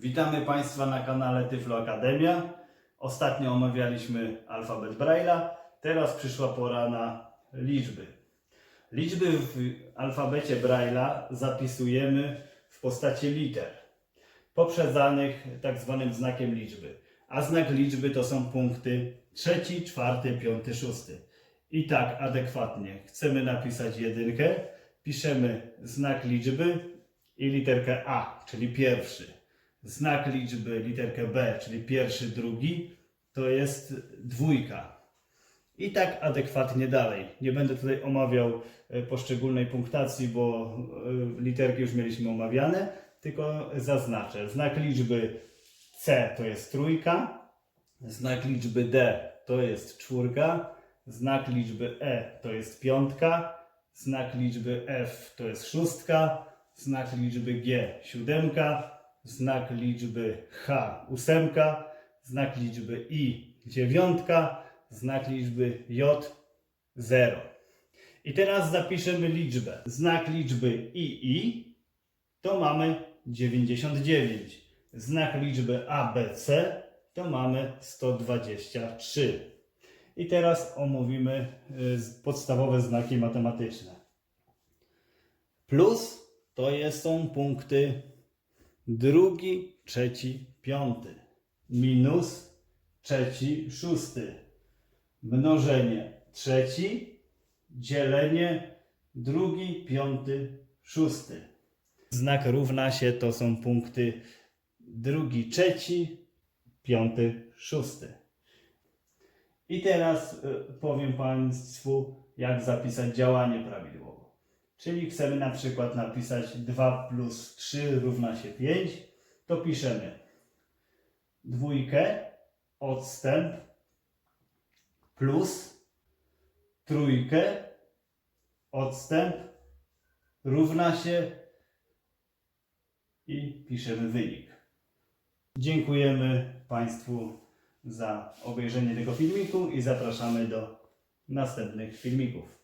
Witamy Państwa na kanale Tyflo Akademia. Ostatnio omawialiśmy alfabet Braille'a, teraz przyszła pora na liczby. Liczby w alfabecie Braille'a zapisujemy w postaci liter, poprzedzanych tak zwanym znakiem liczby. A znak liczby to są punkty trzeci, czwarty, piąty, szósty. I tak adekwatnie chcemy napisać jedynkę, piszemy znak liczby i literkę A, czyli pierwszy. Znak liczby, literkę B, czyli pierwszy, drugi, to jest dwójka. I tak adekwatnie dalej. Nie będę tutaj omawiał e, poszczególnej punktacji, bo e, literki już mieliśmy omawiane, tylko zaznaczę. Znak liczby C to jest trójka, znak liczby D to jest czwórka, znak liczby E to jest piątka, znak liczby F to jest szóstka, znak liczby G siódemka, znak liczby H ósemka, znak liczby I dziewiątka, znak liczby J zero. I teraz zapiszemy liczbę. Znak liczby II to mamy 99. Znak liczby ABC to mamy 123. I teraz omówimy y, podstawowe znaki matematyczne. Plus to są punkty drugi, trzeci, piąty. Minus trzeci, szósty. Mnożenie trzeci, dzielenie drugi, piąty, szósty. Znak równa się to są punkty drugi, trzeci, piąty, szósty. I teraz y, powiem Państwu, jak zapisać działanie prawidłowo. Czyli chcemy na przykład napisać 2 plus 3 równa się 5, to piszemy dwójkę, odstęp, plus trójkę, odstęp, równa się i piszemy wynik. Dziękujemy Państwu za obejrzenie tego filmiku i zapraszamy do następnych filmików.